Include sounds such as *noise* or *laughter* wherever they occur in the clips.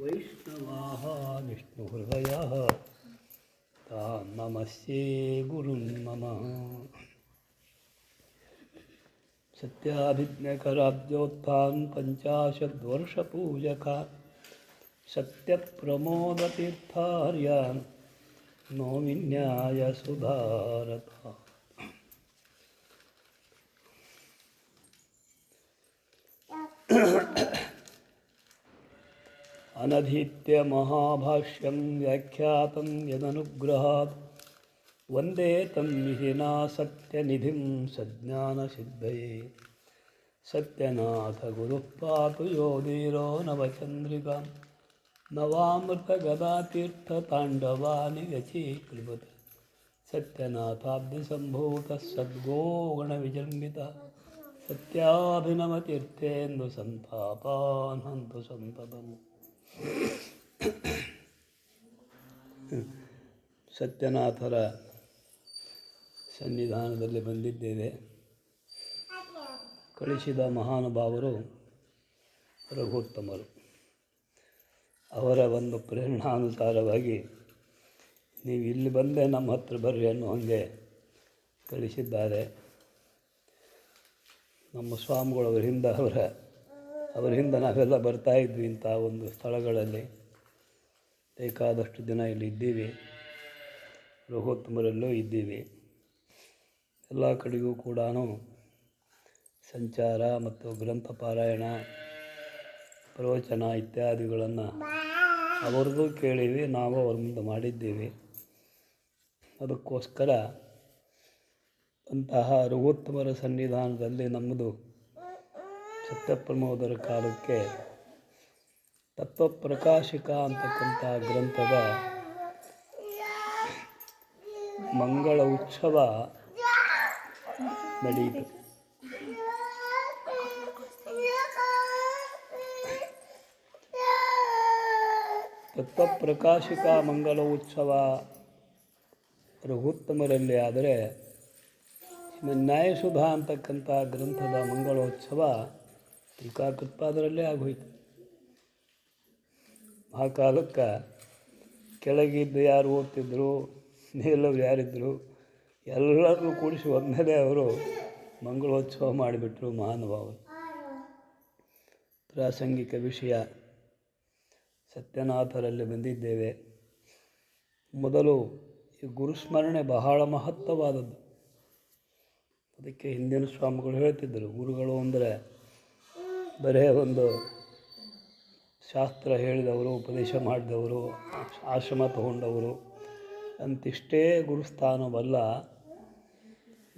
वैष्णवा विष्णुहृदयाः तान् नमस्ये गुरु मम सत्याभिज्ञकराब्दोत्थान् पञ्चाशद्वर्षपूजका सत्यप्रमोदतीर्थार्यान् नोमिन्याय सुधारता अनधीत्य महाभाष्यं व्याख्यातं यदनुग्रहात्। वन्दे तं मिहिना सत्यनिधिं सज्ञानसिद्धये। सत्यनाथगुरुः पातु योधीरो नवचन्द्रिकां। नवामृतगदातीर्थताण्डवानि व्यचीकृत। सत्यनाथाब्धिसम्भूतः सद्गोगणविजृम्बितः सत्याभिनवतीर्थेन्दु सन्तापान् हन्तु सन्ततम् ಸತ್ಯನಾಥರ ಸನ್ನಿಧಾನದಲ್ಲಿ ಬಂದಿದ್ದೇವೆ. ಕಳಿಸಿದ ಮಹಾನುಭಾವರು ರಘುತ್ತಮರು. ಅವರ ಒಂದು ಪ್ರೇರಣಾನುಸಾರವಾಗಿ ನೀವು ಇಲ್ಲಿ ಬಂದೇ, ನಮ್ಮ ಹತ್ರ ಬರ್ರಿ ಅನ್ನೋ ಹಾಗೆ ಕಳಿಸಿದ್ದಾರೆ. ನಮ್ಮ ಸ್ವಾಮಿಗಳವರಿಂದ ಅವರ ಅವರ ಅವರ ಹಿಂದೆ ನಾವೆಲ್ಲ ಬರ್ತಾ ಇದ್ವಿ ಇಂಥ ಒಂದು ಸ್ಥಳಗಳಲ್ಲಿ. ಬೇಕಾದಷ್ಟು ದಿನ ಇಲ್ಲಿ ಇದ್ದೀವಿ. ರಘುತ್ತಮರಲ್ಲೂ ಇದ್ದೀವಿ. ಎಲ್ಲ ಕಡೆಗೂ ಕೂಡ ಸಂಚಾರ ಮತ್ತು ಗ್ರಂಥ ಪಾರಾಯಣ ಪ್ರವಚನ ಇತ್ಯಾದಿಗಳನ್ನು ಅವ್ರದ್ದು ಕೇಳಿವಿ, ನಾವು ಅವ್ರ ಮುಂದೆ ಮಾಡಿದ್ದೀವಿ. ಅದಕ್ಕೋಸ್ಕರ ಅಂತಹ ರಘುತ್ತಮರ ಸನ್ನಿಧಾನದಲ್ಲಿ ನಮ್ಮದು ಸತ್ಯಪ್ರಮೋದರ ಕಾಲಕ್ಕೆ ತತ್ವಪ್ರಕಾಶಿಕ ಅಂತಕ್ಕಂಥ ಗ್ರಂಥದ ಮಂಗಳ ಉತ್ಸವ ನಡೆಯಿತು. ತತ್ವಪ್ರಕಾಶಿಕ ಮಂಗಲ ಉತ್ಸವ ರಘುತ್ತಮರಲ್ಲಿ ಆದರೆ ನ್ಯಾಯಸುಧಾ ಅಂತಕ್ಕಂಥ ಗ್ರಂಥದ ಮಂಗಳೋತ್ಸವ ಟೀಕಾಕೃತ್ಪಾದರಲ್ಲೇ ಆಗೋಯ್ತು. ಆ ಕಾಲಕ್ಕೆ ಕೆಳಗಿದ್ದ ಯಾರು ಓದ್ತಿದ್ರು ಮೇಲವ್ರು ಯಾರಿದ್ದರು ಎಲ್ಲರನ್ನೂ ಕೂಡಿಸಿ ಒಮ್ಮೆಲೆ ಅವರು ಮಂಗಳೋತ್ಸವ ಮಾಡಿಬಿಟ್ರು ಮಹಾನುಭಾವರು. ಪ್ರಾಸಂಗಿಕ ವಿಷಯ, ಸತ್ಯನಾಥರಲ್ಲಿ ಬಂದಿದ್ದೇವೆ. ಮೊದಲು ಈ ಗುರುಸ್ಮರಣೆ ಬಹಳ ಮಹತ್ವವಾದದ್ದು. ಅದಕ್ಕೆ ಹಿಂದಿನ ಸ್ವಾಮಿಗಳು ಹೇಳ್ತಿದ್ದರು, ಗುರುಗಳು ಅಂದರೆ ಬರೇ ಒಂದು ಶಾಸ್ತ್ರ ಹೇಳಿದವರು, ಉಪದೇಶ ಮಾಡಿದವರು, ಆಶ್ರಮ ತಗೊಂಡವರು, ಅಂತಿಷ್ಟೇ ಗುರುಸ್ಥಾನವಲ್ಲ.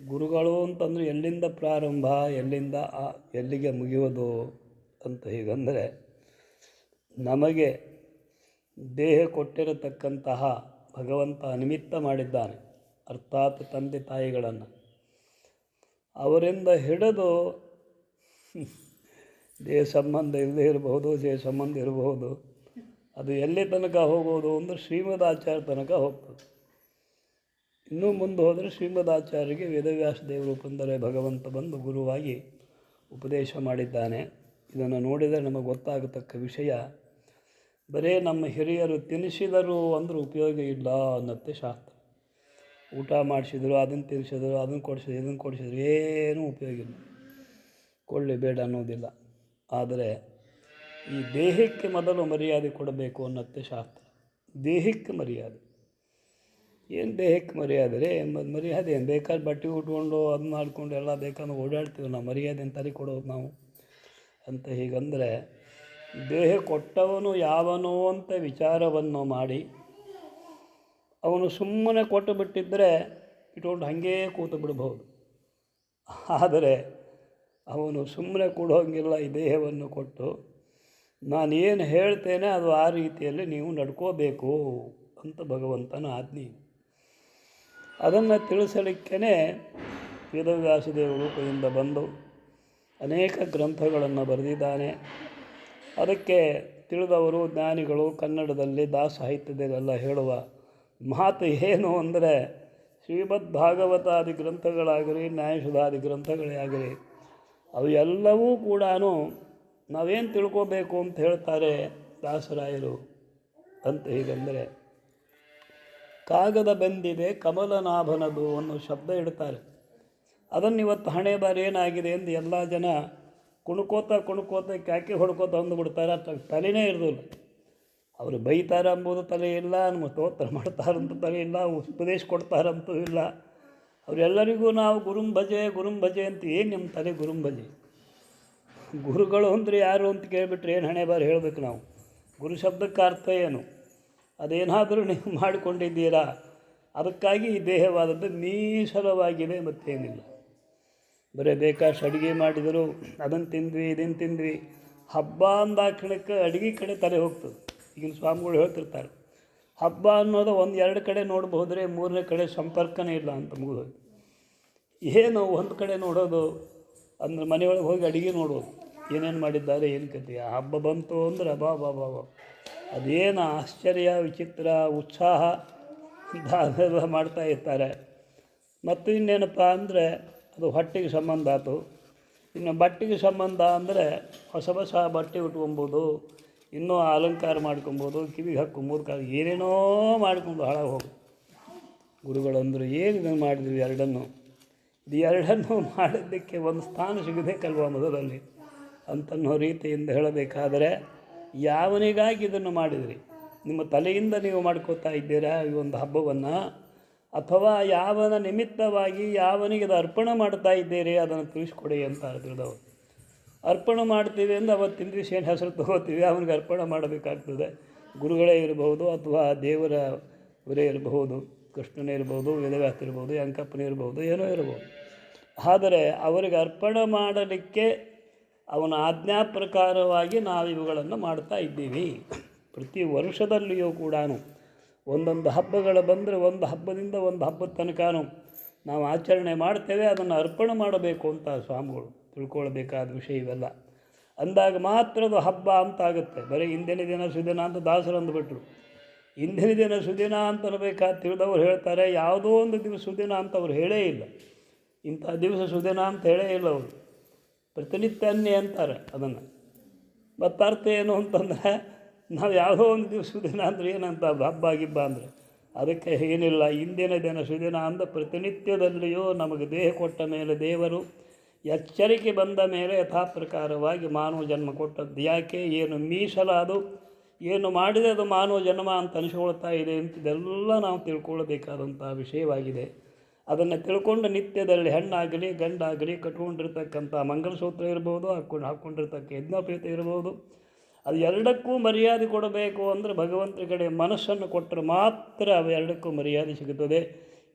ಗುರುಗಳು ಅಂತಂದರೆ ಎಲ್ಲಿಂದ ಪ್ರಾರಂಭ, ಎಲ್ಲಿಂದ ಎಲ್ಲಿಗೆ ಮುಗಿಯೋದು ಅಂತ ಹೀಗಂದರೆ ನಮಗೆ ದೇಹ ಕೊಟ್ಟಿರತಕ್ಕಂತಹ ಭಗವಂತ ನಿಮಿತ್ತ ಮಾಡಿದ್ದಾನೆ, ಅರ್ಥಾತ್ ತಂದೆ ತಾಯಿಗಳನ್ನು. ಅವರಿಂದ ಹಿಡಿದು ದೇಹ ಸಂಬಂಧ ಇಲ್ಲದೆ ಇರಬಹುದು, ದೇಹ ಸಂಬಂಧ ಇರಬಹುದು. ಅದು ಎಲ್ಲಿ ತನಕ ಹೋಗೋದು ಅಂದರೆ ಶ್ರೀಮದಾಚಾರ್ಯ ತನಕ ಹೋಗ್ತದೆ. ಇನ್ನೂ ಮುಂದೆ ಹೋದರೆ ಶ್ರೀಮದಾಚಾರ್ಯರಿಗೆ ವೇದವ್ಯಾಸ ದೇವರು ಬಂದರೆ ಭಗವಂತ ಬಂದು ಗುರುವಾಗಿ ಉಪದೇಶ ಮಾಡಿದ್ದಾನೆ. ಇದನ್ನು ನೋಡಿದರೆ ನಮಗೆ ಗೊತ್ತಾಗತಕ್ಕ ವಿಷಯ. ಬರೇ ನಮ್ಮ ಹಿರಿಯರು ತಿನ್ನಿಸಿದರು ಅಂದ್ರೆ ಉಪಯೋಗ ಇಲ್ಲ ಅನ್ನತ್ತೆ ಶಾಸ್ತ್ರ. ಊಟ ಮಾಡಿಸಿದ್ರು, ಅದನ್ನು ತಿನ್ನಿಸಿದ್ರು ಅದನ್ನು ಕೊಡಿಸಿದ್ರು, ಇದನ್ನು ಕೊಡಿಸಿದ್ರು, ಏನೂ ಉಪಯೋಗ ಇಲ್ಲ. ಕೊಳ್ಳಿ ಬೇಡ ಅನ್ನೋದಿಲ್ಲ. ಆದರೆ ಈ ದೇಹಕ್ಕೆ ಮೊದಲು ಮರ್ಯಾದೆ ಕೊಡಬೇಕು ಅನ್ನತ್ತೆ ಶಾಸ್ತ್ರ. ದೇಹಕ್ಕೆ ಮರ್ಯಾದೆ. ಏನು ದೇಹಕ್ಕೆ ಮರ್ಯಾದೆ ರೀ? ಮರ್ಯಾದೆ ಏನು ಬೇಕಾದ್ರೆ ಬಟ್ಟೆ ಉಟ್ಕೊಂಡು ಅದು ಮಾಡಿಕೊಂಡು ಎಲ್ಲ ಬೇಕಾದ್ರೆ ಓಡಾಡ್ತೀವಿ ನಾವು, ಮರ್ಯಾದೆ ಅಂತಲೇ ಕೊಡೋದು ನಾವು. ಅಂತ ಹೀಗಂದರೆ ದೇಹ ಕೊಟ್ಟವನು ಯಾವನೋ ಅಂತ ವಿಚಾರವನ್ನು ಮಾಡಿ ಅವನು ಸುಮ್ಮನೆ ಕೊಟ್ಟು ಬಿಟ್ಟಿದ್ದರೆ ಇಟ್ಕೊಂಡು ಹಾಗೇ ಕೂತು ಬಿಡ್ಬೋದು ಆದರೆ ಅವನು ಸುಮ್ಮನೆ ಕೊಡೋಂಗಿಲ್ಲ ಈ ದೇಹವನ್ನು ಕೊಟ್ಟು, ನಾನೇನು ಹೇಳ್ತೇನೆ ಅದು ಆ ರೀತಿಯಲ್ಲಿ ನೀವು ನಡ್ಕೋಬೇಕು ಅಂತ ಭಗವಂತನ ಆಜ್ಞೆ. ಅದನ್ನು ತಿಳಿಸಲಿಕ್ಕೇ ವೇದವ್ಯಾಸದೇವ ರೂಪದಿಂದ ಬಂದು ಅನೇಕ ಗ್ರಂಥಗಳನ್ನು ಬರೆದಿದ್ದಾನೆ. ಅದಕ್ಕೆ ತಿಳಿದವರು, ಜ್ಞಾನಿಗಳು, ಕನ್ನಡದಲ್ಲಿ ದಾಸ ಸಾಹಿತ್ಯದಲ್ಲೆಲ್ಲ ಹೇಳುವ ಮಾತು ಏನು ಅಂದರೆ ಶ್ರೀಮದ್ ಭಾಗವತಾದಿ ಗ್ರಂಥಗಳಾಗಲಿ ನ್ಯಾಯಶುಧಾದಿ ಗ್ರಂಥಗಳೇ ಆಗಲಿ ಅವು ಎಲ್ಲವೂ ಕೂಡ ನಾವೇನು ತಿಳ್ಕೋಬೇಕು ಅಂತ ಹೇಳ್ತಾರೆ ದಾಸರಾಯರು ಅಂತ ಹೀಗಂದರೆ, ಕಾಗದ ಬೆಂದಿದೆ, ಕಮಲನಾಭನದು ಅನ್ನೋ ಶಬ್ದ ಇಡ್ತಾರೆ. ಅದನ್ನು ಇವತ್ತು ಹಣೆ ಬಾರಿ ಏನಾಗಿದೆ ಎಂದು ಎಲ್ಲ ಜನ ಕುಣ್ಕೋತ ಕುಣ್ಕೋತ ಕ್ಯಾಕಿ ಹೊಡ್ಕೋತ ಅಂದುಬಿಡ್ತಾರೆ ತಲೆನೇ ಇರೋದಿಲ್ಲ. ಅವರು ಬೈತಾರೆ ಅಂಬೋದು ತಲೆ ಇಲ್ಲ, ನಮ್ಮ ಸ್ತೋತ್ರ ಮಾಡ್ತಾರಂತ ತಲೆ ಇಲ್ಲ, ಉಪದೇಶ ಕೊಡ್ತಾರಂತೂ ಇಲ್ಲ. ಅವರೆಲ್ಲರಿಗೂ ನಾವು ಗುರುಂ ಭಜೆ ಗುರುಂ ಭಜೆ ಅಂತ ಏನು ನಿಮ್ಮ ತಲೆ ಗುರುಂ ಭಜೆ? ಗುರುಗಳು ಅಂದರೆ ಯಾರು ಅಂತ ಕೇಳಿಬಿಟ್ರೆ ಏನು ಹಣೆ ಬಾರಿ ಹೇಳಬೇಕು ನಾವು? ಗುರು ಶಬ್ದಕ್ಕೆ ಅರ್ಥ ಏನು? ಅದೇನಾದರೂ ನೀವು *laughs* ಮಾಡಿಕೊಂಡಿದ್ದೀರಾ? ಅದಕ್ಕಾಗಿ ಈ ದೇಹವಾದದ್ದು ಮೀಸಲವಾಗಿದೆ ಮತ್ತೇನಿಲ್ಲ. ಬರೀ ಬೇಕಾಷ್ಟು ಅಡುಗೆ ಮಾಡಿದರು ಅದನ್ನು ತಿಂದ್ವಿ ಇದನ್ನು ತಿಂದ್ವಿ. ಹಬ್ಬ ಅಂದಾಕ್ಷಣಕ್ಕೆ ಅಡುಗೆ ಕಡೆ ತಲೆ ಹೋಗ್ತದೆ. ಈಗಿನ ಸ್ವಾಮಿಗಳು ಹೇಳ್ತಿರ್ತಾರೆ ಹಬ್ಬ ಅನ್ನೋದು ಒಂದು ಎರಡು ಕಡೆ ನೋಡ್ಬೋದ್ರೆ ಮೂರನೇ ಕಡೆ ಸಂಪರ್ಕನೇ ಇಲ್ಲ ಅಂತ ಮುಗಿದು ಏನು ಒಂದು ಕಡೆ ನೋಡೋದು, ಅಂದ್ರೆ ಮನೆಯೊಳಗೆ ಹೋಗಿ ಅಡುಗೆ ನೋಡೋದು, ಏನೇನು ಮಾಡಿದ್ದಾರೆ, ಏನು ಕತೆ ಆ ಹಬ್ಬ ಬಂತು ಅಂದ್ರೆ ಬಾ ಬಾ ಬಾ ಬಾ. ಅದೇನು ಆಶ್ಚರ್ಯ, ವಿಚಿತ್ರ, ಉತ್ಸಾಹ ಅದೆಲ್ಲ ಮಾಡ್ತಾ ಇರ್ತಾರೆ. ಮತ್ತು ಇನ್ನೇನಪ್ಪ ಅಂದರೆ, ಅದು ಹೊಟ್ಟೆಗೆ ಸಂಬಂಧ ಆಯಿತು ಇನ್ನು ಬಟ್ಟೆಗೆ ಸಂಬಂಧ ಅಂದರೆ ಹೊಸ ಹೊಸ ಬಟ್ಟೆ ಉಟ್ಕೊಬೋದು ಇನ್ನೂ ಅಲಂಕಾರ ಮಾಡ್ಕೊಬೋದು, ಕಿವಿಗೆ ಹಾಕ್ಕೊಬೋದು ಕಾಲು ಏನೇನೋ ಮಾಡ್ಕೊಂಡು ಹಾಳಾಗಿ ಹೋಗು. ಗುರುಗಳಂದರು ಏನು ಇದನ್ನು ಮಾಡಿದ್ವಿ ಎರಡನ್ನು? ಇದು ಎರಡನ್ನು ಮಾಡಿದ್ದಕ್ಕೆ ಒಂದು ಸ್ಥಾನ ಸಿಗಬೇಕಲ್ವ ಮೊದಲಲ್ಲಿ ಅಂತನ್ನೋ ರೀತಿಯಿಂದ ಹೇಳಬೇಕಾದರೆ, ಯಾವನಿಗಾಗಿ ಇದನ್ನು ಮಾಡಿದ್ರಿ? ನಿಮ್ಮ ತಲೆಯಿಂದ ನೀವು ಮಾಡ್ಕೋತಾ ಇದ್ದೀರಾ ಈ ಒಂದು ಹಬ್ಬವನ್ನು? ಅಥವಾ ಯಾವನ ನಿಮಿತ್ತವಾಗಿ ಯಾವನಿಗೆ ಅದು ಅರ್ಪಣೆ ಮಾಡ್ತಾ ಇದ್ದೀರಿ, ಅದನ್ನು ತಿಳಿಸ್ಕೊಡಿ ಅಂತ ತಿಳಿದವರು. ಅರ್ಪಣೆ ಮಾಡ್ತೀವಿ ಅಂದರೆ ಅವತ್ತಿನ ದಿವಸ ಏನು ಹೆಸರು ತಗೋತೀವಿ. ಅವನಿಗೆ ಅರ್ಪಣೆ ಮಾಡಬೇಕಾಗ್ತದೆ. ಗುರುಗಳೇ ಇರಬಹುದು ಅಥವಾ ದೇವರ ಇವರೇ ಇರಬಹುದು, ಕೃಷ್ಣನೇ ಇರ್ಬೋದು ವೇದವ್ಯಾಸ ಇರ್ಬೋದು ಅಂಕಪ್ಪನೇ ಇರ್ಬೋದು ಏನೋ ಇರ್ಬೋದು. ಆದರೆ ಅವರಿಗೆ ಅರ್ಪಣೆ ಮಾಡಲಿಕ್ಕೆ ಅವನ ಆಜ್ಞಾ ಪ್ರಕಾರವಾಗಿ ನಾವು ಇವುಗಳನ್ನು ಮಾಡ್ತಾ ಇದ್ದೀವಿ. ಪ್ರತಿ ವರ್ಷದಲ್ಲಿಯೂ ಕೂಡ ಒಂದೊಂದು ಹಬ್ಬಗಳು ಬಂದರೆ ಒಂದು ಹಬ್ಬದಿಂದ ಒಂದು ಹಬ್ಬದ ತನಕ ನಾವು ಆಚರಣೆ ಮಾಡ್ತೇವೆ, ಅದನ್ನು ಅರ್ಪಣೆ ಮಾಡಬೇಕು ಅಂತ ಸ್ವಾಮಿಗಳು. ತಿಳ್ಕೊಳ್ಬೇಕಾದ ವಿಷಯ ಇವೆಲ್ಲ. ಅಂದಾಗ ಮಾತ್ರ ಅದು ಹಬ್ಬ ಅಂತ ಆಗುತ್ತೆ ಬರೀ ಇಂದಿನ ದಿನ ಸುದಿನ ಅಂತ ದಾಸರು ಅಂದುಬಿಟ್ರು. ಇಂದಿನ ದಿನ ಸುದಿನ ಅಂತ ಅನ್ನಬೇಕಾದ ತಿಳಿದವ್ರು ಹೇಳ್ತಾರೆ. ಯಾವುದೋ ಒಂದು ದಿವಸ ಸುದಿನ ಅಂತ ಅವ್ರು ಹೇಳೇ ಇಲ್ಲ. ಇಂಥ ದಿವಸ ಸುದಿನ ಅಂತ ಹೇಳೇ ಇಲ್ಲ ಅವರು. ಪ್ರತಿನಿತ್ಯ ಅನ್ನೆ ಅಂತಾರೆ ಅದನ್ನು. ಮತ್ತು ಅರ್ಥ ಏನು ಅಂತಂದರೆ, ನಾವು ಯಾವುದೋ ಒಂದು ದಿವಸ ಸುದಿನ ಅಂದರೆ ಏನಂತ ಹಬ್ಬ ಗಿಬ್ಬ ಅಂದರೆ, ಅದಕ್ಕೆ ಏನಿಲ್ಲ. ಇಂದಿನ ದಿನ ಸುದಿನ ಅಂದ ಪ್ರತಿನಿತ್ಯದಲ್ಲಿಯೂ ನಮಗೆ ದೇಹ ಕೊಟ್ಟ ಮೇಲೆ ದೇವರು ಎಚ್ಚರಿಕೆ ಬಂದ ಮೇಲೆ ಯಥಾಪ್ರಕಾರವಾಗಿ ಮಾನವ ಜನ್ಮ ಕೊಟ್ಟದ್ದು. ಯಾಕೆ? ಏನು ಮೀಸಲಾದು? ಏನು ಮಾಡಿದೆ ಅದು ಮಾನವ ಜನ್ಮ ಅಂತ ಅನಿಸಿಕೊಳ್ತಾ ಇದೆ ಅಂತಿದೆಲ್ಲ ನಾವು ತಿಳ್ಕೊಳ್ಳಬೇಕಾದಂಥ ವಿಷಯವಾಗಿದೆ. ಅದನ್ನು ತಿಳ್ಕೊಂಡು ನಿತ್ಯದಲ್ಲಿ ಹೆಣ್ಣಾಗಲಿ, ಗಂಡಾಗಲಿ ಕಟ್ಕೊಂಡಿರ್ತಕ್ಕಂಥ ಮಂಗಲಸೂತ್ರ ಇರ್ಬೋದು ಹಾಕ್ಕೊಂಡು ಹಾಕ್ಕೊಂಡಿರ್ತಕ್ಕ ಯಜ್ಞಪ್ರೀತಿ ಇರ್ಬೋದು. ಅದು ಎರಡಕ್ಕೂ ಮರ್ಯಾದೆ ಕೊಡಬೇಕು ಅಂದರೆ ಭಗವಂತನ ಕಡೆ ಮನಸ್ಸನ್ನು ಕೊಟ್ಟರೆ ಮಾತ್ರ ಅವು ಎರಡಕ್ಕೂ ಮರ್ಯಾದೆ ಸಿಗುತ್ತದೆ.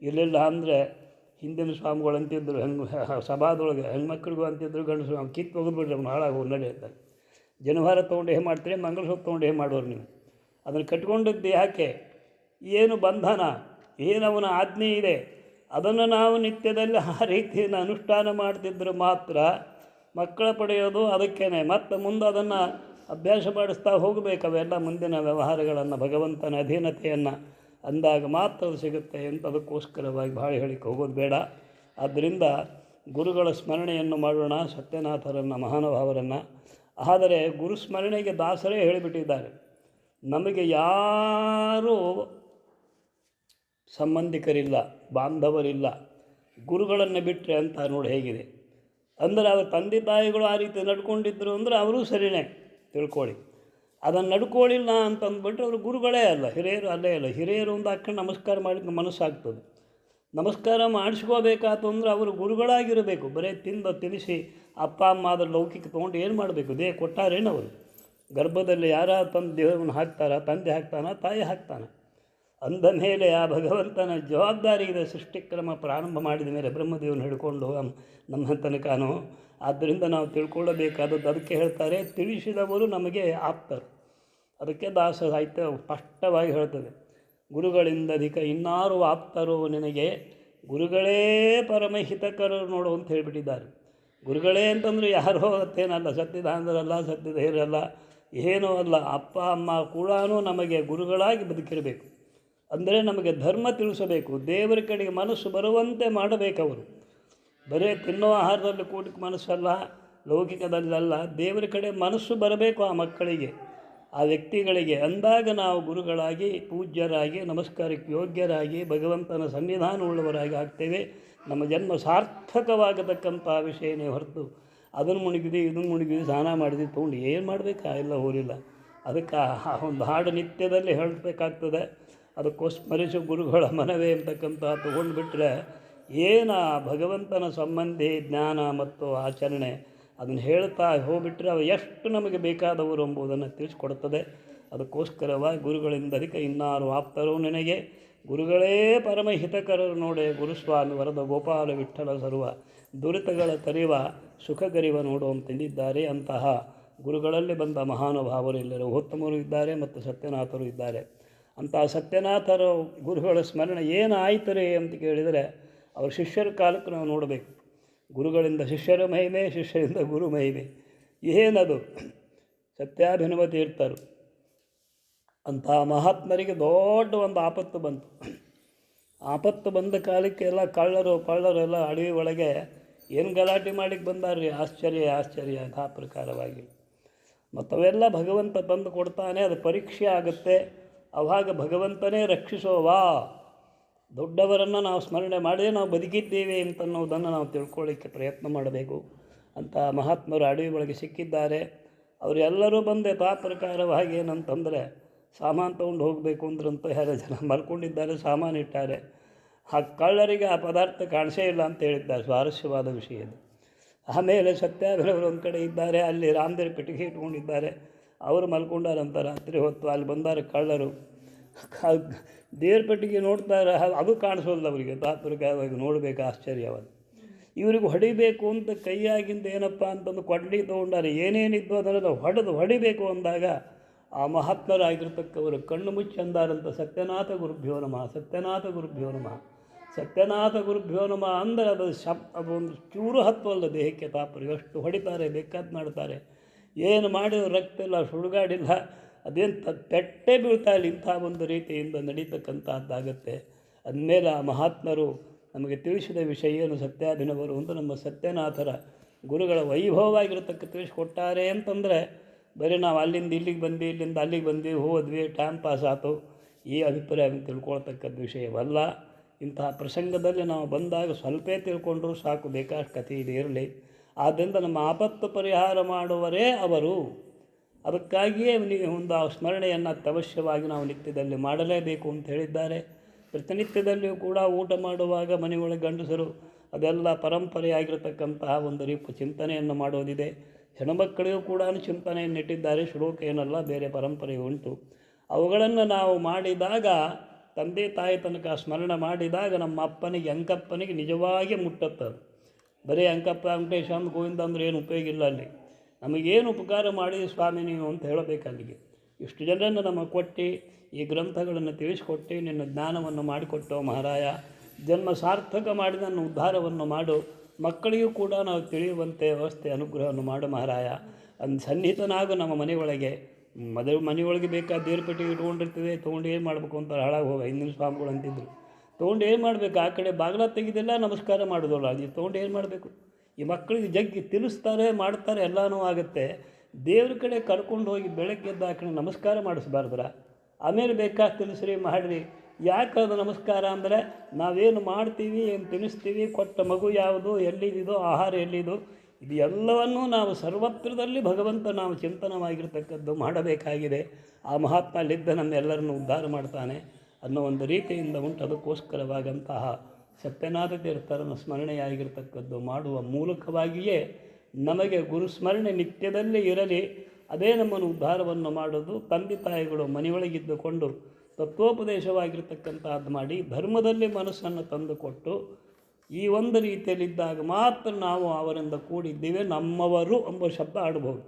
ಇರಲಿಲ್ಲ ಅಂದರೆ ಹಿಂದಿನ ಸ್ವಾಮಿಗಳು ಅಂತಿದ್ದರು ಹೆಂಗೆ ಸಭಾದೊಳಗೆ ಹೆಣ್ಮಕ್ಳಿಗೂ ಅಂತಿದ್ರು, ಗಂಡು ಅವ್ನು ಕಿತ್ತು ಹೋಗಿಬಿಡ್ರಿ ಅವ್ನು ಹಾಳಾಗಿ ಹೋಗಿ ಅಂತ. ಜನವಾರ ತೊಗೊಂಡು ಏನು ಮಾಡ್ತೀರಿ ಮಂಗಲಸೂತ್ರ ತೊಗೊಂಡು ಏನು ಮಾಡೋರು ನೀವು. ಅದನ್ನು ಕಟ್ಕೊಂಡಿದ್ದು ಯಾಕೆ? ಏನು ಬಂಧನ? ಏನು ಅವನ ಆಜ್ಞೆ ಇದೆ? ಅದನ್ನು ನಾವು ನಿತ್ಯದಲ್ಲಿ ಆ ರೀತಿಯನ್ನು ಅನುಷ್ಠಾನ ಮಾಡ್ತಿದ್ರೆ ಮಾತ್ರ ಮಕ್ಕಳ ಪಡೆಯೋದು ಅದಕ್ಕೇನೆ. ಮತ್ತು ಮುಂದೆ ಅದನ್ನು ಅಭ್ಯಾಸ ಮಾಡಿಸ್ತಾ ಹೋಗಬೇಕು ಅವೆಲ್ಲ ಮುಂದಿನ ವ್ಯವಹಾರಗಳನ್ನು, ಭಗವಂತನ ಅಧೀನತೆಯನ್ನು. ಅಂದಾಗ ಮಾತ್ರ ಅದು ಸಿಗುತ್ತೆ ಅಂತ ಅದಕ್ಕೋಸ್ಕರವಾಗಿ ಭಾಳ ಹೇಳಿಕ್ಕೆ ಹೋಗೋದು ಬೇಡ. ಆದ್ದರಿಂದ ಗುರುಗಳ ಸ್ಮರಣೆಯನ್ನು ಮಾಡೋಣ, ಸತ್ಯನಾಥರನ್ನು, ಮಹಾನುಭಾವರನ್ನು. ಆದರೆ ಗುರು ಸ್ಮರಣೆಗೆ ದಾಸರೇ ಹೇಳಿಬಿಟ್ಟಿದ್ದಾರೆ. ನಮಗೆ ಯಾರೂ ಸಂಬಂಧಿಕರಿಲ್ಲ, ಬಾಂಧವರಿಲ್ಲ. ಗುರುಗಳನ್ನು ಬಿಟ್ಟರೆ ಅಂತ ನೋಡಿ ಹೇಗಿದೆ. ಅಂದರೆ ಅವ್ರ ತಂದೆ ತಾಯಿಗಳು ಆ ರೀತಿ ನಡ್ಕೊಂಡಿದ್ರು ಅಂದರೆ ಅವರೂ ಸರಿನೇ, ತಿಳ್ಕೊಳ್ಳಿ. ಅದನ್ನು ನಡ್ಕೊಳ್ಳಿಲ್ಲ ಅಂತಂದ್ಬಿಟ್ರೆ ಅವರು ಗುರುಗಳೇ ಅಲ್ಲ, ಹಿರಿಯರು ಅಲ್ಲೇ ಅಲ್ಲ. ಹಿರಿಯರು ಒಂದು ಅಕ್ಕ ನಮಸ್ಕಾರ ಮಾಡಿದ ಮನಸ್ಸಾಗ್ತದೆ. ನಮಸ್ಕಾರ ಮಾಡಿಸ್ಕೋಬೇಕಾತು ಅಂದರೆ ಅವರು ಗುರುಗಳಾಗಿರಬೇಕು. ಬರೀ ತಿಂದು ತಿನಿಸಿ ಅಪ್ಪ, ಅಮ್ಮ ಅದ್ರ ಲೌಕಿಕ ತೊಗೊಂಡು ಏನು ಮಾಡಬೇಕು? ದೇಹ ಕೊಟ್ಟಾರೇನು ಅವರು? ಗರ್ಭದಲ್ಲಿ ಯಾರ ತಂದು ದೇಹವನ್ನು ಹಾಕ್ತಾರ? ತಂದೆ ಹಾಕ್ತಾನ? ತಾಯಿ ಹಾಕ್ತಾನ? ಅಂದ ಮೇಲೆ ಆ ಭಗವಂತನ ಜವಾಬ್ದಾರಿ ಇದೆ ಸೃಷ್ಟಿಕ್ರಮ ಪ್ರಾರಂಭ ಮಾಡಿದ ಮೇಲೆ ಬ್ರಹ್ಮದೇವನ ಹಿಡ್ಕೊಂಡು ನಮ್ಮ ತನಕನೋ ತನಕನೂ. ಆದ್ದರಿಂದ ನಾವು ತಿಳ್ಕೊಳ್ಳಬೇಕಾದದ್ದು ಅದಕ್ಕೆ ಹೇಳ್ತಾರೆ, ತಿಳಿಸಿದವರು ನಮಗೆ ಆಪ್ತರು. ಅದಕ್ಕೆ ದಾಸ ಸಾಹಿತ್ಯ ಸ್ಪಷ್ಟವಾಗಿ ಹೇಳ್ತದೆ ಗುರುಗಳಿಂದ ಅಧಿಕ ಇನ್ನಾರು ಆಪ್ತರು ನಿನಗೆ ಗುರುಗಳೇ ಪರಮಹಿತಕರು ನೋಡು ಅಂತ ಹೇಳಿಬಿಟ್ಟಿದ್ದಾರೆ. ಗುರುಗಳೇ ಅಂತಂದರೆ ಯಾರೋ ಅಂತೇನಲ್ಲ ಸತ್ಯದಾನರಲ್ಲ ಸತ್ಯಧೈರ್ಯಲ್ಲ ಏನೂ ಅಲ್ಲ. ಅಪ್ಪ, ಅಮ್ಮ ಕೂಡ ನಮಗೆ ಗುರುಗಳಾಗಿ ಬದುಕಿರಬೇಕು. ಅಂದರೆ ನಮಗೆ ಧರ್ಮ ತಿಳಿಸಬೇಕು. ದೇವರ ಕಡೆಗೆ ಮನಸ್ಸು ಬರುವಂತೆ ಮಾಡಬೇಕವರು ಬರೀ ತಿನ್ನೋ ಆಹಾರದಲ್ಲಿ ಕೂಟಕ್ಕೆ ಮನಸ್ಸಲ್ಲ, ಲೌಕಿಕದಲ್ಲಲ್ಲ ದೇವರ ಕಡೆ ಮನಸ್ಸು ಬರಬೇಕು ಆ ಮಕ್ಕಳಿಗೆ. ಆ ವ್ಯಕ್ತಿಗಳಿಗೆ ಅಂದಾಗ ನಾವು ಗುರುಗಳಾಗಿ, ಪೂಜ್ಯರಾಗಿ, ನಮಸ್ಕಾರಕ್ಕೆ ಯೋಗ್ಯರಾಗಿ, ಭಗವಂತನ ಸನ್ನಿಧಾನವುಳ್ಳವರಾಗಿ ಆಗ್ತೇವೆ. ನಮ್ಮ ಜನ್ಮ ಸಾರ್ಥಕವಾಗತಕ್ಕಂಥ ವಿಷಯನೇ ಹೊರತು ಅದನ್ನು ಮುಣಗಿದ್ವಿ ಇದನ್ನು ಮುಳುಗಿದು ಸ್ನಾನ ಮಾಡಿದ್ವಿ ತೊಗೊಂಡು ಏನು ಮಾಡಬೇಕಾ? ಎಲ್ಲ ಹೋಲಿಲ್ಲ ಅದಕ್ಕೆ ಆ ಒಂದು ಹಾಡು ನಿತ್ಯದಲ್ಲಿ ಹೇಳಬೇಕಾಗ್ತದೆ. ಅದಕ್ಕೋಸ್ಮರಿಸು ಗುರುಗಳ ಮನವೇ ಅಂತಕ್ಕಂಥ ತಗೊಂಡು ಬಿಟ್ಟರೆ ಏನು ಭಗವಂತನ ಸಂಬಂಧಿ ಜ್ಞಾನ ಮತ್ತು ಆಚರಣೆ ಅದನ್ನು ಹೇಳ್ತಾ ಹೋಗ್ಬಿಟ್ರೆ ಅವು ಎಷ್ಟು ನಮಗೆ ಬೇಕಾದವರು ಎಂಬುದನ್ನು ತಿಳಿಸ್ಕೊಡ್ತದೆ ಅದಕ್ಕೋಸ್ಕರವಾಗಿ ಗುರುಗಳಿಂದ ಅದಕ್ಕೆ ಇನ್ನಾರು ಆಪ್ತರು ನಿನಗೆ. ಗುರುಗಳೇ ಪರಮ ಹಿತಕರರು ನೋಡೆ. ಗುರುಸ್ವಾಮಿ ವರದ ಗೋಪಾಲ ವಿಠಲ ಸರ್ವ. ದುರಿತಗಳ ತರಿವ, ಸುಖಗರಿವ ನೋಡು ಅಂತಂದಿದ್ದಾರೆ ಅಂತಹ ಗುರುಗಳಲ್ಲಿ ಬಂದ ಮಹಾನುಭಾವರು ಎಲ್ಲರೂ. ಉತ್ತಮರು ಇದ್ದಾರೆ ಮತ್ತು ಸತ್ಯನಾಥರು ಇದ್ದಾರೆ. ಅಂತಹ ಸತ್ಯನಾಥರು ಗುರುಗಳ ಸ್ಮರಣೆ ಏನಾಯಿತರೆ ಅಂತ ಕೇಳಿದರೆ, ಅವರ ಶಿಷ್ಯರ ಕಾಲಕ್ಕೆ ನಾವು ನೋಡಬೇಕು. ಗುರುಗಳಿಂದ ಶಿಷ್ಯರ ಮಹಿಮೆ, ಶಿಷ್ಯರಿಂದ ಗುರು ಮಹಿಮೆ. ಏನದು? ಸತ್ಯಾಭಿನವ ತೀರ್ಥರು ಅಂಥ ಮಹಾತ್ಮರಿಗೆ ದೊಡ್ಡ ಒಂದು ಆಪತ್ತು ಬಂತು. ಆಪತ್ತು ಬಂದ ಕಾಲಕ್ಕೆ ಎಲ್ಲ ಕಳ್ಳರು ಪಳ್ಳರು ಎಲ್ಲ ಅಡವಿ ಒಳಗೆ ಏನು ಗಲಾಟೆ ಮಾಡಿಕ್ಕೆ ಬಂದಾರ್ರಿ? ಆಶ್ಚರ್ಯ ಆಶ್ಚರ್ಯ ಆ ಪ್ರಕಾರವಾಗಿ ಮತ್ತು ಅವೆಲ್ಲ ಭಗವಂತ ತಂದು ಕೊಡ್ತಾನೆ, ಅದು ಪರೀಕ್ಷೆ ಆಗುತ್ತೆ. ಅವಾಗ ಭಗವಂತನೇ ರಕ್ಷಿಸೋವಾ? ದೊಡ್ಡವರನ್ನು ನಾವು ಸ್ಮರಣೆ ಮಾಡೇ ನಾವು ಬದುಕಿದ್ದೇವೆ ಅಂತನ್ನೋದನ್ನು ನಾವು ತಿಳ್ಕೊಳ್ಳಿಕ್ಕೆ ಪ್ರಯತ್ನ ಮಾಡಬೇಕು ಅಂತ ಮಹಾತ್ಮರು ಅಡವಿ ಒಳಗೆ ಸಿಕ್ಕಿದ್ದಾರೆ. ಅವರೆಲ್ಲರೂ ಬಂದೆ ತಾ ಪ್ರಕಾರವಾಗಿ ಏನಂತಂದರೆ, ಸಾಮಾನು ತೊಗೊಂಡು ಹೋಗಬೇಕು ಅಂದ್ರಂತ ಯಾರೋ ಜನ ಮಲ್ಕೊಂಡಿದ್ದಾರೆ, ಸಾಮಾನು ಇಟ್ಟಾರೆ. ಆ ಕಳ್ಳರಿಗೆ ಆ ಪದಾರ್ಥ ಕಾಣಿಸೇ ಇಲ್ಲ ಅಂತ ಹೇಳಿದ್ದಾರೆ ಸ್ವಾರಸ್ಯವಾದ ವಿಷಯ ಇದು ಆಮೇಲೆ ಸತ್ಯಾಗ್ರಹರು ಒಂದು ಕಡೆ ಇದ್ದಾರೆ, ಅಲ್ಲಿ ರಾಮದೇವ್ರ ಪೆಟ್ಟಿಗೆ ಇಟ್ಕೊಂಡಿದ್ದಾರೆ. ಅವರು ಮಲ್ಕೊಂಡಾರಂತ ರಾತ್ರಿ ಹೊತ್ತು ಅಲ್ಲಿ ಬಂದಾರೆ ಕಳ್ಳರು. ದೇವ್ರ ಪೆಟ್ಟಿಗೆ ನೋಡ್ತಾರೆ ಅದು ಕಾಣಿಸೋಲ್ಲ ಅವರಿಗೆ. ತಾತ್ವಿಕವಾಗಿ ನೋಡಬೇಕು ಆಶ್ಚರ್ಯವಾದ ಇವ್ರಿಗೆ ಹೊಡಿಬೇಕು ಅಂತ ಕೈಯಾಗಿಂದ ಏನಪ್ಪ ಅಂತಂದು ಕೊಡ್ಲಿ ತೊಗೊಂಡಾರೆ ಏನೇನಿದ್ದು ಅದನ್ನೆಲ್ಲ ಹೊಡೆದು ಹೊಡಿಬೇಕು ಅಂದಾಗ ಆ ಮಹಾತ್ಮರಾಗಿರ್ತಕ್ಕವರು ಕಣ್ಣು ಮುಚ್ಚಿ ಅಂದಾರಂತ, ಸತ್ಯನಾಥ ಗುರುಭ್ಯೋ ನಮಃ, ಸತ್ಯನಾಥ ಗುರುಭ್ಯೋ ನಮಃ. ಸತ್ಯನಾಥ ಗುರುಭ್ಯೋ ನಮಃ ಅಂದರೆ ಅದು ಶಬ್, ಅದು ಒಂದು ಚೂರು ಹತ್ತುವಲ್ಲ ದೇಹಕ್ಕೆ ತಾಪರು ಎಷ್ಟು ಹೊಡಿತಾರೆ, ಬೇಕಾದ್ ಮಾಡ್ತಾರೆ. ಏನು ಮಾಡಿದ್ರು ರಕ್ತ ಇಲ್ಲ, ಸುಡುಗಾಡಿಲ್ಲ ಅದೇನು ತಟ್ಟೆ ಬೀಳ್ತಾ ಇಲ್ಲ ಇಂಥ ಒಂದು ರೀತಿಯಿಂದ ನಡೀತಕ್ಕಂಥದ್ದಾಗತ್ತೆ ಅಂದಮೇಲೆ ಆ ಮಹಾತ್ಮರು ನಮಗೆ ತಿಳಿಸಿದ ವಿಷಯ ಏನು ಸತ್ಯಾಭಿನವರು ಅಂತ ನಮ್ಮ ಸತ್ಯನಾಥರ ಗುರುಗಳ ವೈಭವವಾಗಿರತಕ್ಕ ತಿಳಿಸ್ಕೊಟ್ಟಾರೆ ಅಂತಂದರೆ, ಬರೀ ನಾವು ಅಲ್ಲಿಂದ ಇಲ್ಲಿಗೆ ಬಂದು ಇಲ್ಲಿಂದ ಅಲ್ಲಿಗೆ ಬಂದು ಹೋದ್ವಿ ಟೈಮ್ ಪಾಸ್ ಆಯಿತು ಈ ಅಭಿಪ್ರಾಯ ತಿಳ್ಕೊಳ್ತಕ್ಕದ್ದು ವಿಷಯವಲ್ಲ. ಇಂತಹ ಪ್ರಸಂಗದಲ್ಲಿ ನಾವು ಬಂದಾಗ ಸ್ವಲ್ಪೇ ತಿಳ್ಕೊಂಡ್ರೂ ಸಾಕು ಬೇಕಾಷ್ಟು ಕಥೆ ಇದೆ, ಇರಲಿ. ಆದ್ದರಿಂದ ನಮ್ಮ ಆಪತ್ತು ಪರಿಹಾರ ಮಾಡುವರೇ ಅವರು. ಅದಕ್ಕಾಗಿಯೇ ಅವನಿಗೆ ಒಂದು ಆ ಸ್ಮರಣೆಯನ್ನು ಅತ್ಯವಶ್ಯವಾಗಿ ನಾವು ನಿತ್ಯದಲ್ಲಿ ಮಾಡಲೇಬೇಕು ಅಂತ ಹೇಳಿದ್ದಾರೆ. ಪ್ರತಿನಿತ್ಯದಲ್ಲಿಯೂ ಕೂಡ ಊಟ ಮಾಡುವಾಗ ಮನೆಯೊಳಗೆ ಗಂಡಸರು ಅದೆಲ್ಲ ಪರಂಪರೆಯಾಗಿರತಕ್ಕಂತಹ ಒಂದು ರೀತಿ ಚಿಂತನೆಯನ್ನು ಮಾಡೋದಿದೆ ಹೆಣ್ಮಕ್ಕಳಿಗೂ ಕೂಡ ಚಿಂತನೆಯನ್ನು ಇಟ್ಟಿದ್ದಾರೆ. ಶ್ಲೋಕ ಏನಲ್ಲ, ಬೇರೆ ಪರಂಪರೆ ಉಂಟು. ಅವುಗಳನ್ನು ನಾವು ಮಾಡಿದಾಗ, ತಂದೆ ತಾಯಿ ತನಕ ಸ್ಮರಣೆ ಮಾಡಿದಾಗ ನಮ್ಮ ಅಪ್ಪನಿಗೆ, ಅಂಕಪ್ಪನಿಗೆ ನಿಜವಾಗಿ ಮುಟ್ಟತ್ತದು. ಬರೀ ಅಂಕಪ್ಪ ವೆಂಕಟೇಶ ಗೋವಿಂದ ಅಂದ್ರೆ ಏನು ಉಪಯೋಗ ಇಲ್ಲ ಅಲ್ಲಿ. ನಮಗೇನು ಉಪಕಾರ ಮಾಡಿ ಸ್ವಾಮಿ ನೀವು ಅಂತ ಹೇಳಬೇಕು ಅಲ್ಲಿಗೆ ಇಷ್ಟು ಜನರನ್ನು ನಮಗೆ ಕೊಟ್ಟು, ಈ ಗ್ರಂಥಗಳನ್ನು ತಿಳಿಸಿಕೊಟ್ಟು, ನಿನ್ನ ಜ್ಞಾನವನ್ನು ಮಾಡಿಕೊಟ್ಟು ಮಹಾರಾಯ. ಜನ್ಮ ಸಾರ್ಥಕ ಮಾಡಿ ನನ್ನ ಉದ್ಧಾರವನ್ನು ಮಾಡು. ಮಕ್ಕಳಿಗೂ ಕೂಡ ನಾವು ತಿಳಿಯುವಂತೆ ವ್ಯವಸ್ಥೆ ಅನುಗ್ರಹವನ್ನು ಮಾಡು ಮಹಾರಾಯ. ಅಂದು ಸನ್ನಿಹಿತನಾಗು ನಮ್ಮ ಮನೆಯೊಳಗೆ. ಮದ ಮನೆಯೊಳಗೆ ಬೇಕಾದ ದೇವ್ರ ಪೆಟ್ಟಿಗೆ ಇಟ್ಕೊಂಡಿರ್ತೀವಿ ತೊಗೊಂಡು ಏನು ಮಾಡಬೇಕು ಅಂತ ಹಾಳಾಗಿ ಹೋಗ. ಹಿಂದಿನ ಸ್ವಾಮಿಗಳು ಅಂತಿದ್ರು ತೊಗೊಂಡು ಏನು ಮಾಡಬೇಕು? ಆ ಕಡೆ ಬಾಗಿಲ ತೆಗೆದಿಲ್ಲ ನಮಸ್ಕಾರ ಮಾಡೋದಲ್ಲ ಅದು ತೊಗೊಂಡು ಏನು ಮಾಡಬೇಕು? ಈ ಮಕ್ಕಳಿಗೆ ಜಗ್ಗಿ ತಿಳಿಸ್ತಾರೆ, ಮಾಡ್ತಾರೆ, ಎಲ್ಲನೂ ಆಗುತ್ತೆ. ದೇವ್ರ ಕಡೆ ಕರ್ಕೊಂಡು ಹೋಗಿ ಬೆಳಗ್ಗೆ ಎದ್ದ ಕಡೆ ನಮಸ್ಕಾರ ಮಾಡಿಸ್ಬಾರ್ದ್ರ? ಆಮೇಲೆ ಬೇಕಾದ ತಿಳಿಸ್ರಿ, ಮಾಡಿರಿ. ಯಾಕೆ ಅದು ನಮಸ್ಕಾರ ಅಂದರೆ, ನಾವೇನು ಮಾಡ್ತೀವಿ, ಏನು ತಿನ್ನಿಸ್ತೀವಿ ಕೊಟ್ಟ ಮಗು ಯಾವುದು, ಎಲ್ಲಿದಿದೋ, ಆಹಾರ ಎಲ್ಲಿದು, ಇದು ಎಲ್ಲವನ್ನೂ ನಾವು ಸರ್ವತ್ರದಲ್ಲಿ ಭಗವಂತ ನಾವು ಚಿಂತನವಾಗಿರ್ತಕ್ಕದ್ದು ಮಾಡಬೇಕಾಗಿದೆ. ಆ ಮಹಾತ್ಮ ಲಿದ್ದ ನಮ್ಮೆಲ್ಲರನ್ನು ಉದ್ಧಾರ ಮಾಡ್ತಾನೆ ಅನ್ನೋ ಒಂದು ರೀತಿಯಿಂದ ಉಂಟು. ಅದಕ್ಕೋಸ್ಕರವಾದಂತಹ ಸತ್ಯನಾಥ ತೀರ್ಥರನ್ನು ಸ್ಮರಣೆಯಾಗಿರ್ತಕ್ಕದ್ದು ಮಾಡುವ ಮೂಲಕವಾಗಿಯೇ ನಮಗೆ ಗುರುಸ್ಮರಣೆ ನಿತ್ಯದಲ್ಲೇ ಇರಲಿ, ಅದೇ ನಮ್ಮನ್ನು ಉದ್ಧಾರವನ್ನು ಮಾಡೋದು ತಂದೆ ತಾಯಿಗಳು ಮನೆಯೊಳಗಿದ್ದುಕೊಂಡು ತತ್ವೋಪದೇಶವಾಗಿರ್ತಕ್ಕಂಥದ್ದು ಮಾಡಿ ಧರ್ಮದಲ್ಲಿ ಮನಸ್ಸನ್ನು ತಂದುಕೊಟ್ಟು ಈ ಒಂದು ರೀತಿಯಲ್ಲಿದ್ದಾಗ ಮಾತ್ರ ನಾವು ಅವರಿಂದ ಕೂಡಿದ್ದೀವಿ, ನಮ್ಮವರು ಎಂಬ ಶಬ್ದ ಆಡಬಹುದು.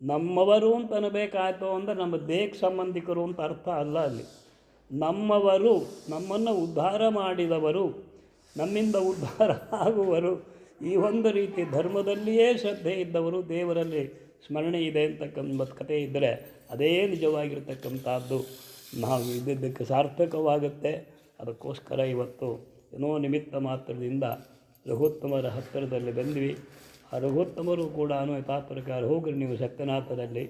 ನಮ್ಮವರು ಅಂತ ಅನ್ನಬೇಕಾಯ್ತು ಅಂದರೆ ನಮ್ಮ ದೇಹಕ್ಕೆ ಸಂಬಂಧಿಕರು ಅಂತ ಅರ್ಥ ಅಲ್ಲ ಅಲ್ಲಿ. ನಮ್ಮವರು ನಮ್ಮನ್ನು ಉದ್ಧಾರ ಮಾಡಿದವರು ನಮ್ಮಿಂದ ಉದ್ಧಾರ *laughs* ಆಗುವರು. ಈ ಒಂದು ರೀತಿ ಧರ್ಮದಲ್ಲಿಯೇ ಶ್ರದ್ಧೆ ಇದ್ದವರು ದೇವರಲ್ಲಿ ಸ್ಮರಣೆ ಇದೆ ಅಂತಕ್ಕಂಥ ಕಥೆ ಇದ್ದರೆ ಅದೇ ನಿಜವಾಗಿರ್ತಕ್ಕಂಥದ್ದು. ನಾವು ಇದ್ದಿದ್ದಕ್ಕೆ ಸಾರ್ಥಕವಾಗುತ್ತೆ. ಅದಕ್ಕೋಸ್ಕರ ಇವತ್ತು ಏನೋ ನಿಮಿತ್ತ ಮಾತ್ರದಿಂದ ರಘುತ್ತಮರ ಹತ್ತಿರದಲ್ಲಿ ಬಂದ್ವಿ. ಆ ರಘುತ್ತಮರು ಕೂಡ ಪ್ರಕಾರ ಹೋಗ್ರಿ ನೀವು ಸತ್ಯನಾಥದಲ್ಲಿ.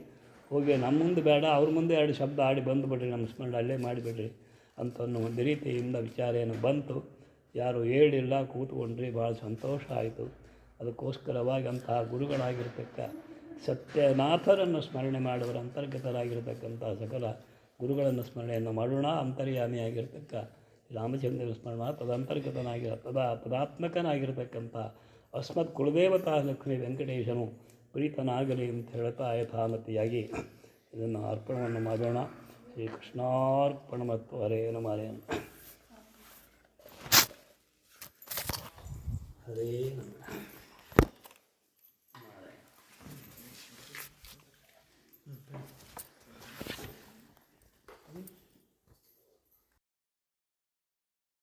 ಹೋಗಿ ನಮ್ಮ ಮುಂದೆ ಬೇಡ, ಅವ್ರ ಮುಂದೆ ಎರಡು ಶಬ್ದ ಆಡಿ ಬಂದುಬಿಡ್ರಿ, ನಮ್ಮ ಸ್ಮರಣೆ ಅಲ್ಲೇ ಮಾಡಿಬಿಡ್ರಿ ಅಂತ ಒಂದು ರೀತಿಯಿಂದ ವಿಚಾರ ಏನು ಬಂತು. ಯಾರು ಹೇಳಿಲ್ಲ ಕೂತ್ಕೊಂಡ್ರಿ, ಭಾಳ ಸಂತೋಷ ಆಯಿತು. ಅದಕ್ಕೋಸ್ಕರವಾಗಿ ಅಂತಹ ಗುರುಗಳಾಗಿರ್ತಕ್ಕ, ಸತ್ಯನಾಥರನ್ನು ಸ್ಮರಣೆ ಮಾಡುವರ ಅಂತರ್ಗತರಾಗಿರ್ತಕ್ಕಂಥ ಸಕಲ ಗುರುಗಳನ್ನು ಸ್ಮರಣೆಯನ್ನು ಮಾಡೋಣ ಅಂತರ್ಯಾಮಿಯಾಗಿರ್ತಕ್ಕ, ರಾಮಚಂದ್ರನ ಸ್ಮರಣ ತದಂತರ್ಗತನಾಗಿರ ತದಾ ತದಾತ್ಮಕನಾಗಿರ್ತಕ್ಕಂಥ ಅಸ್ಮತ್ ಕುಲದೇವತಾ ಲಕ್ಷ್ಮೀ ವೆಂಕಟೇಶನು ಪ್ರೀತನಾಗಲಿ ಅಂತ ಹೇಳ್ತಾ ಯಥಾಮತಿಯಾಗಿ ಇದನ್ನು ಅರ್ಪಣವನ್ನು ಮಾಡೋಣ. ಶ್ರೀಕೃಷ್ಣಾರ್ಪಣ ಮತ್ತು ಹರೇ ನಮ. ಹರೇ ನಮಃ. ಹರೇ ನಮಃ